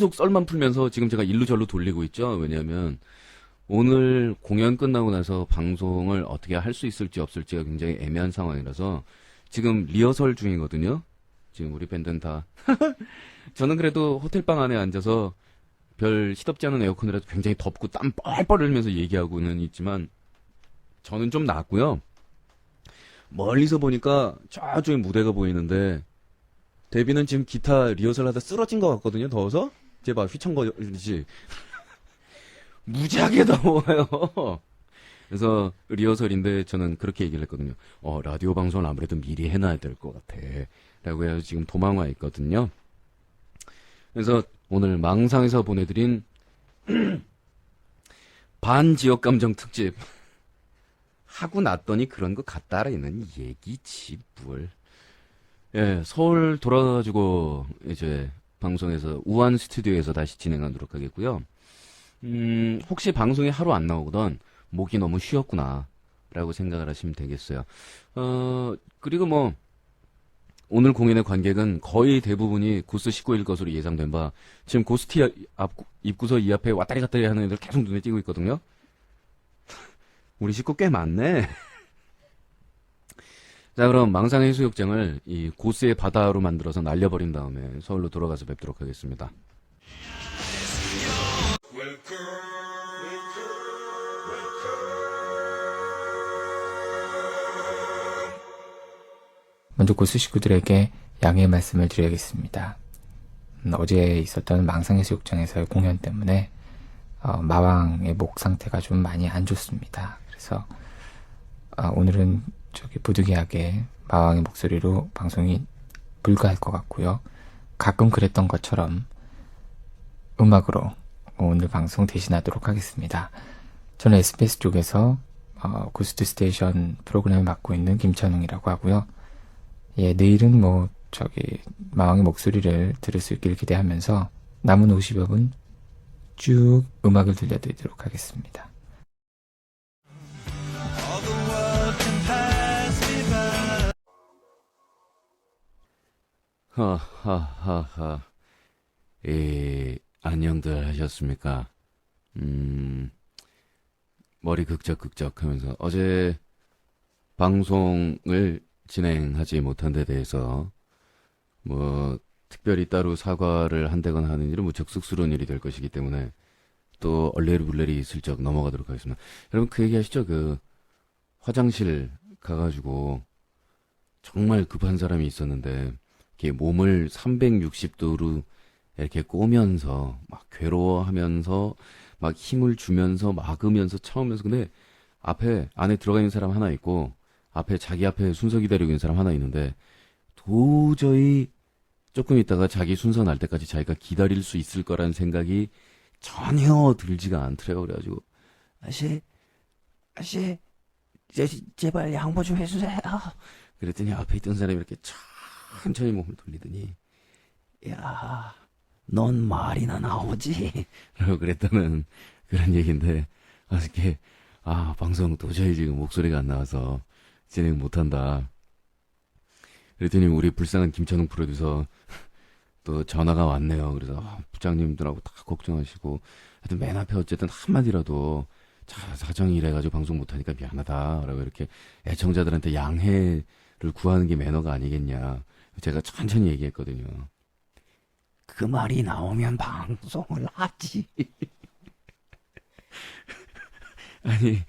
계속 썰만 풀면서 지금 제가 일로 절로 돌리고 있죠. 왜냐하면 오늘 공연 끝나고 나서 방송을 어떻게 할 수 있을지 없을지가 굉장히 애매한 상황이라서 지금 리허설 중이거든요. 지금 우리 밴드는 다. 저는 그래도 호텔방 안에 앉아서 별 시덥지 않은 에어컨이라도 굉장히 덥고 땀 뻘뻘 흘리면서 얘기하고는 있지만 저는 좀 낫고요. 멀리서 보니까 저쪽에 무대가 보이는데 데비는 지금 기타 리허설 하다 쓰러진 것 같거든요. 더워서. 제발 휘청거리지. 무지하게 더워요. 그래서 리허설인데 저는 그렇게 얘기를 했거든요. 어, 라디오 방송을 아무래도 미리 해놔야 될 것 같아. 라고 해서 지금 도망와 있거든요. 그래서 오늘 망상에서 보내드린 반지역 감정 특집. 하고 났더니 그런 거 같다라는 얘기지, 뭘. 예, 서울 돌아가가지고 이제 방송에서 우한 스튜디오에서 다시 진행하도록 하겠고요. 음, 혹시 방송이 하루 안 나오거든 목이 너무 쉬었구나 라고 생각을 하시면 되겠어요. 어, 그리고 뭐 오늘 공연의 관객은 거의 대부분이 고스 19일 것으로 예상된 바 지금 고스티 앞 입구서 이 앞에 왔다리 갔다리 하는 애들 계속 눈에 띄고 있거든요. 우리 식구 꽤 많네. 자, 그럼 망상 해수욕장을 이 고스의 바다로 만들어서 날려버린 다음에 서울로 돌아가서 뵙도록 하겠습니다. 먼저 고수 식구들에게 양해의 말씀을 드려야겠습니다. 음, 어제 있었던 망상해수욕장에서의 공연 때문에 어, 마왕의 목 상태가 좀 많이 안 좋습니다. 그래서 아, 오늘은 저기 부득이하게 마왕의 목소리로 방송이 불가할 것 같고요. 가끔 그랬던 것처럼 음악으로 오늘 방송 대신하도록 하겠습니다. 저는 SBS 쪽에서 어, 고스트 스테이션 프로그램을 맡고 있는 김찬웅이라고 하고요. 예, 내일은 뭐 저기 마왕의 목소리를 들을 수 있기를 기대하면서 남은 50여 분 쭉 음악을 들려드리도록 하겠습니다. 하하하하. 예, 안녕들 하셨습니까? 음, 머리 극적극적 하면서 어제 방송을 진행하지 못한 데 대해서 뭐 특별히 따로 사과를 한다거나 하는 일은 무척 쑥스러운 일이 될 것이기 때문에 또 얼레리불레리 슬쩍 넘어가도록 하겠습니다. 여러분 그 얘기 하시죠? 그 화장실 가가지고 정말 급한 사람이 있었는데 이렇게 몸을 360도로 이렇게 꼬면서 막 괴로워하면서 막 힘을 주면서 막으면서 참으면서 근데 앞에 안에 들어가 있는 사람 하나 있고 앞에 자기 앞에 순서 기다리고 있는 사람 하나 있는데 도저히 조금 있다가 자기 순서 날 때까지 자기가 기다릴 수 있을 거라는 생각이 전혀 들지가 않더래요. 그래가지고 아씨 아씨 제, 제발 양보 좀 해주세요. 그랬더니 앞에 있던 사람이 이렇게 천천히 몸을 돌리더니 야, 넌 말이나 나오지? 라고 그랬다는 그런 얘기인데 어떻게 아 방송 도저히 지금 목소리가 안 나와서 진행 못한다. 그랬더니 우리 불쌍한 김찬웅 프로듀서 또 전화가 왔네요. 그래서 아, 부장님들하고 다 걱정하시고 하여튼 맨 앞에 어쨌든 한마디라도 자, 사정이 이래가지고 방송 못하니까 미안하다. 라고 이렇게 애청자들한테 양해를 구하는 게 매너가 아니겠냐. 제가 천천히 얘기했거든요. 그 말이 나오면 방송을 하지. 아니,